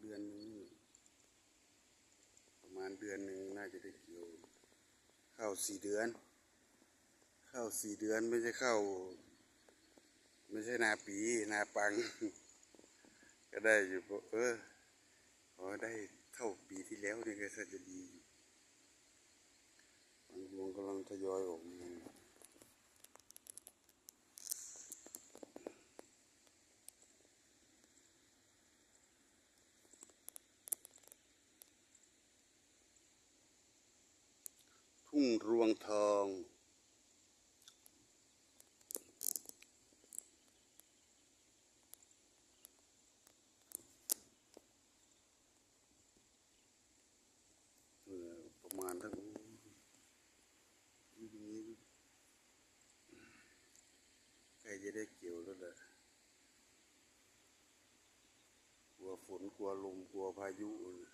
เดือนหนึงประมาณเดือนหนึ่งน่าจะได้เกี่ยวข้าวสี่เดือน ข้าวสี่เดือนไม่ใช่ข้าวไม่ใช่นาปีนาปัง ก็ได้อยู่พอเออพอได้เท่าปีที่แล้วนี่ก็จะดีบางวงกำลังทยอยออกมา ทุ่งรวงทอง ประมาณทั้งนี้ใกล้จะได้เกี่ยวแล้วแหละกลัวฝนกลัวลมกลัวพายุเออ